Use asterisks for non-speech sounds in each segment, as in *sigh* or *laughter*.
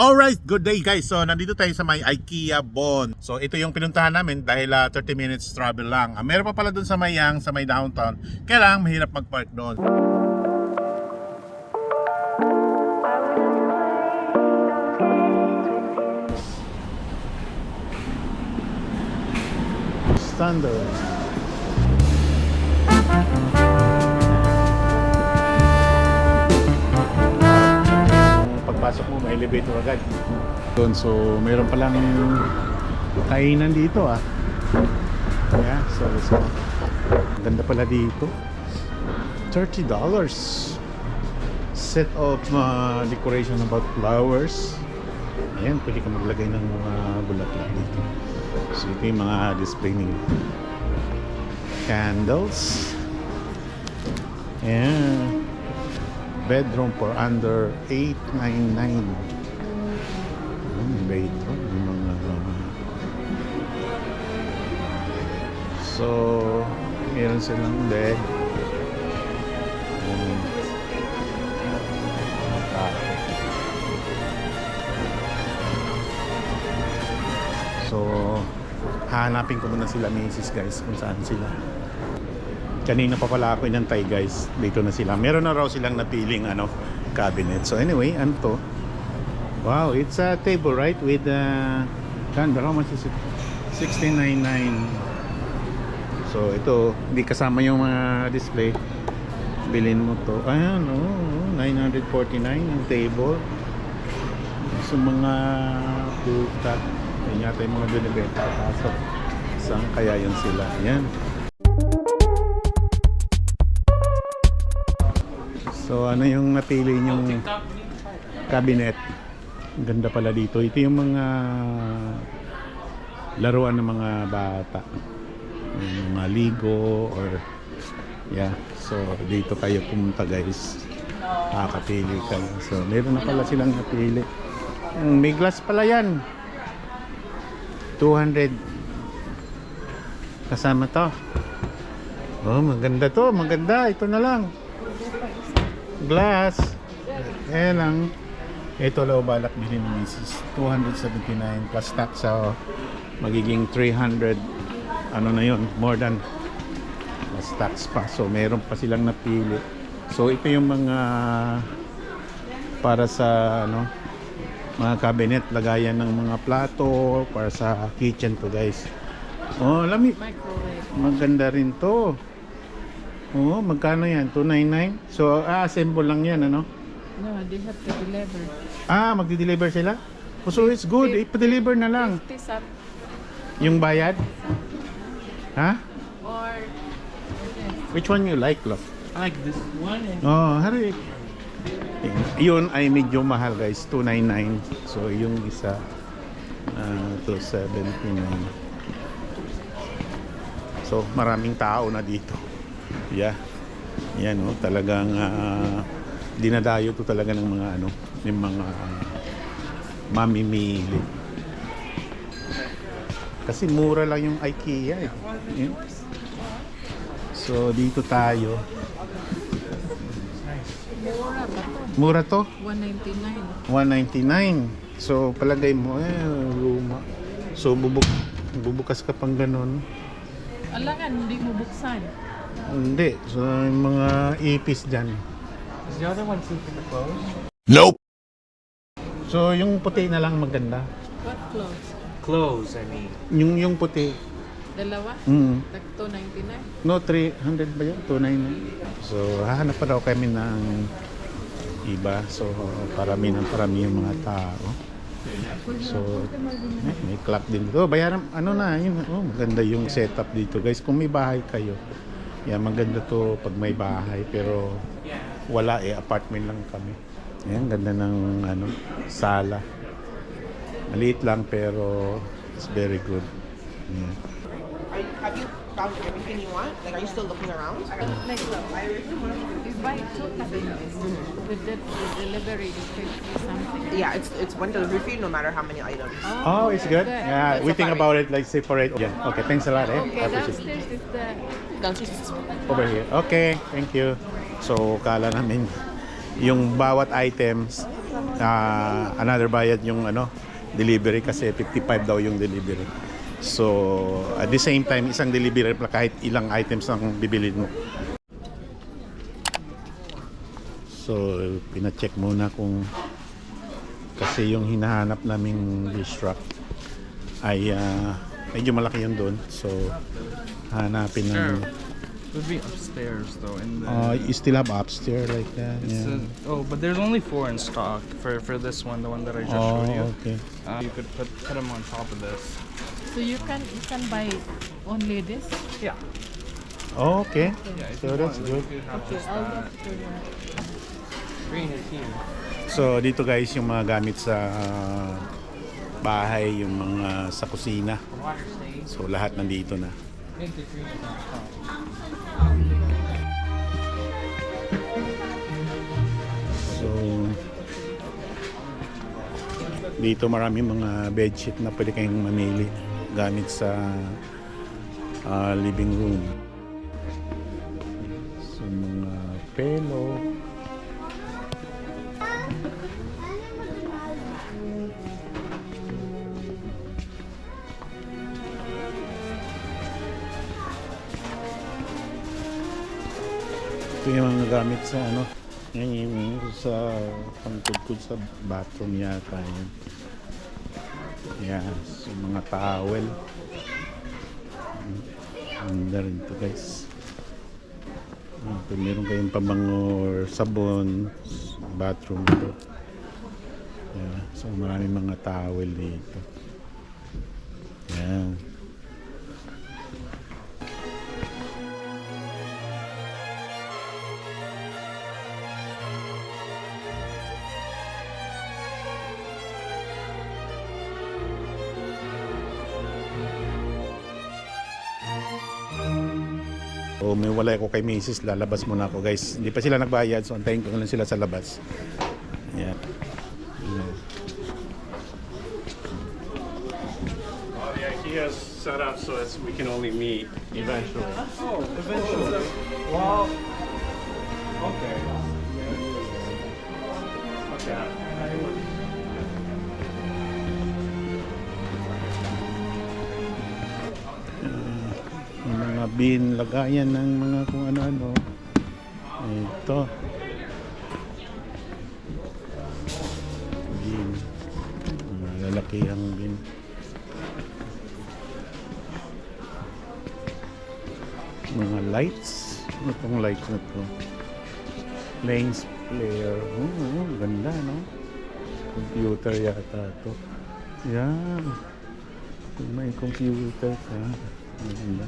Alright, good day guys. So, nandito tayo sa may IKEA Bon. So, ito yung pinuntahan namin dahil ah, 30 minutes travel lang. Ah, meron pa pala dun sa Mayang, sa may downtown. Kaya lang, mahirap mag-park doon. Standard. Pagpasok mo, may elevator agad. Doon, so meron palang kainan dito ah. Yeah, so, so ganda pala dito. $30 set of uh, decoration about flowers. Ayan, pwede ka maglagay ng mga bulaklak dito. So ito yung mga display nila. Candles. Ayan. Bedroom for under 899. Hmm, bedroom. Yung mga... So, meron silang bed. Um, hahanapin ko muna sila misis guys kung saan sila. Kanina pa pala ako inantay guys. Dito na sila. Meron na raw silang napiling ano, cabinet. So anyway, ano to? Wow, it's a table right with uh, kan how much is it? 1699. So ito, hindi kasama yung mga display. Bilhin mo to. Ayan, oh, 949 yung table. So mga puta. Yan yata yung mga binibenta. Kaso, saan kaya yun sila? Ayan. So ano yung napili yung cabinet? Ganda pala dito. Ito yung mga laruan ng mga bata. Yung mga Ligo or yeah. So dito kayo pumunta guys. Makakapili kayo. So meron na pala silang napili. Mm, May glass pala yan. 200 kasama to. Oh, maganda to. Maganda. Ito na lang glass. Eh lang. Ito lang balak bilhin ni Mrs. 279 plus tax so magiging 300 ano na yun more than plus tax pa so meron pa silang napili so ito yung mga para sa ano mga cabinet lagayan ng mga plato para sa kitchen to guys oh lami maganda rin to Oo, magkano yan? 299? So, ah, assemble lang yan, ano? No, they have to deliver. Ah, magdi-deliver sila? Oh, so, it's good. Ipa-deliver na lang. 50 some Yung bayad? Ha? or Which one you like, love? I like this one and Oh, hari. Yun ay medyo mahal, guys. 299. So, yung isa, ah, 279. So, maraming tao na dito. Yeah. Yan, no? Talagang ah, dinadayo to talaga ng mga ano, ng mga mamimili. Kasi mura lang yung IKEA eh. So, dito tayo. Mura ba to? Mura to? 199. 199. So, palagay mo, eh, luma. So, bubuk bubukas ka pang ganun. Alangan, hindi mo buksan. Hindi. So, yung mga ipis dyan. Is the other one super close? So, yung puti na lang maganda. What clothes? Close, I mean. Yung, yung puti. Dalawa? Mm. Tag 299. No, 300 ba yun? 299. So, hahanap pa daw kami ng iba. So, parami ng parami yung mga tao. So, eh, may clock din dito. Oh, bayaran, ano na, yun. Oh, maganda yung setup dito, guys. Kung may bahay kayo, yeah, maganda to pag may bahay. Pero, wala eh, apartment lang kami. Ayan, ganda ng ano, sala. Maliit lang pero it's very good. Yeah. Found everything you want? Like, are you still looking around? Like, you buy two cabinets. With the, delivery is 50 something. Yeah, it's it's one delivery fee no matter how many items. Oh, it's good. Yeah, It's we think about it like separate. Yeah. Okay, thanks a lot. Eh. Okay, I appreciate it. downstairs is the Downstairs is Over here. Okay, thank you. So, kala namin *laughs* yung bawat items, ah, another bayad yung ano, delivery kasi 55 daw yung delivery. So, at the same time, isang delivery pa kahit ilang items ang bibilin mo. So, pina-check muna kung kasi yung hinahanap naming dish rack ay ah, medyo malaki yun doon. So, hanapin ng It would be upstairs though. In the, Uh, you still have upstairs like that? it's Yeah. a- oh, but there's only four in stock for for this one, the one that I just Oh, showed you. okay. Uh, you could put put them on top of this. So you can you can buy only this? Yeah. Oh, okay. Yeah. So you that's want, good. Okay, I'll that. look for that. Green is here. So dito guys yung mga gamit sa uh, bahay, yung mga sa kusina. So lahat nandito na. So dito marami mga bedsheet na pwede kayong mamili gamit sa uh, living room. So mga pelo. Ito yung mga gamit sa ano, yung sa pangtugtog sa bathroom yata yun. Yan, so mga towel. Ang rin to guys. Ah, Kung meron kayong pabango or sabon, bathroom to. Yeah, so marami mga towel dito. Yan. Wala ako kay Macy's, lalabas muna ako guys. Hindi pa sila nagbayad, so antayin ko na lang sila sa labas. Yan. Yan. Well, the idea is set up so as we can only meet eventually. Oh, eventually. Well, okay. Okay. Bin, lagayan ng mga kung ano-ano. Ito. Bin. Lalaki ang bin. Mga lights. Ano itong lights na to? Lanes player. Oo, oh, ganda, no? Computer yata to. Yan. Kung may computer ka, maganda.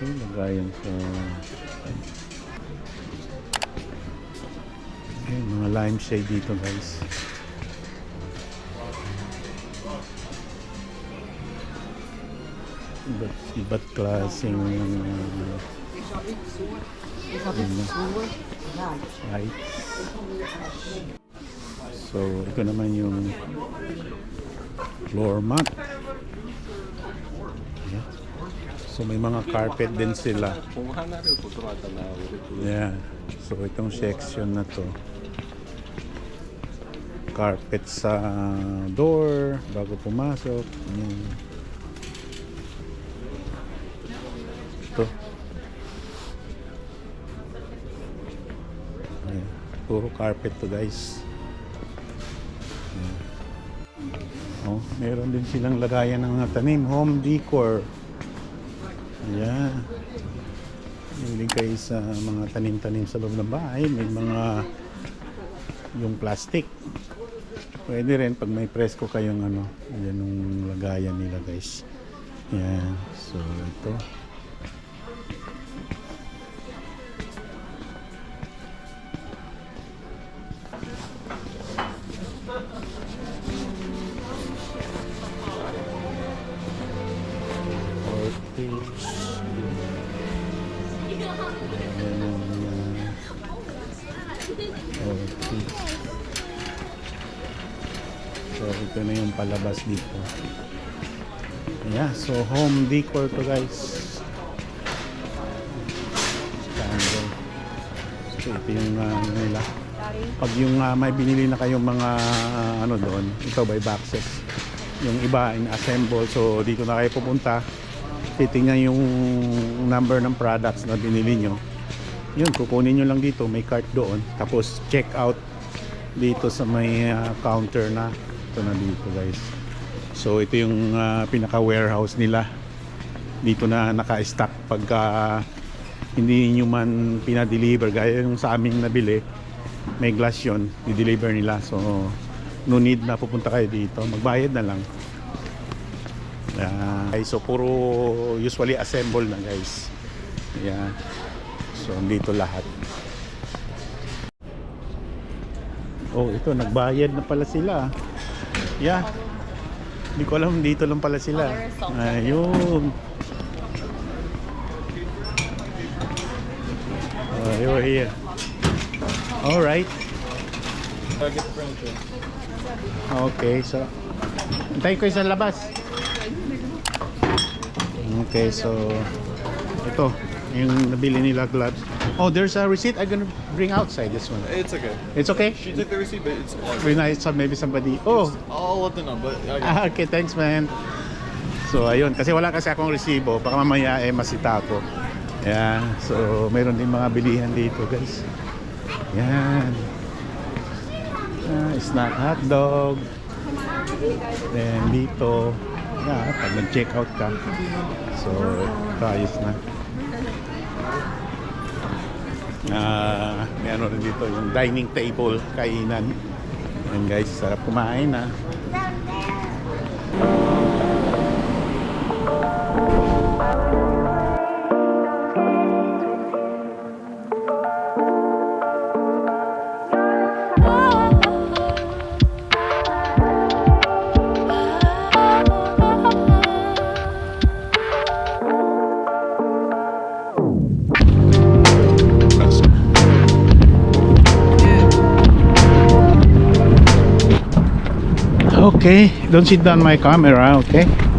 Ito, lagayan sa... Okay, mga lime shade dito guys. Iba't, iba't klaseng uh, lights. So, ito naman yung floor mat. Yeah. So, may mga carpet din sila. Yeah. So, itong section na to. Carpet sa door bago pumasok. Yan. Ito. Ayan. Puro carpet to guys. Oh, meron din silang lagayan ng mga tanim, home decor. Ayan. Hindi kayo sa mga tanim-tanim sa loob ng bahay, may mga yung plastic. Pwede rin pag may presko kayong ano, yan yung lagayan nila guys. Yan. So ito. Okay. So, ito na yung palabas dito. Yeah, so home decor to guys. Candle. So, ito yung uh, nila. Pag yung uh, may binili na kayong mga uh, ano doon, ito by boxes. Yung iba in-assemble. So, dito na kayo pupunta. Titingnan yung number ng products na binili nyo. Yun, kukunin nyo lang dito. May cart doon. Tapos check out dito sa may uh, counter na. Ito na dito guys. So, ito yung uh, pinaka-warehouse nila. Dito na naka-stock pagka hindi nyo man pinadeliver. Gaya yung sa aming nabili may glass yun, i-deliver nila. So, no need na pupunta kayo dito. Magbayad na lang. Okay, so, puro usually assemble na guys. Ayan. So, dito lahat. Oh, ito, nagbayad na pala sila. Yeah. Hindi ko alam, dito lang pala sila. Ayun. Oh, you're here. All right. Okay, so Antay ko sa labas. Okay, so ito yung nabili nila gloves. Oh, there's a receipt I'm gonna bring outside this one. It's okay. It's okay? She took the receipt, but it's all Very nice. So maybe somebody. Oh, I'll let them know, but ah, okay, thanks man. So ayun, kasi wala kasi akong resibo. Baka mamaya eh masita ko. Yeah, so mayroon din mga bilihan dito, guys. Yan. Ah, snack hot dog. Then dito, yeah, pag nag-check out ka. So, ayos na. Ah, may ano rin dito, yung dining table, kainan. Yan guys, sarap kumain ah. Okay, don't sit down my camera, okay?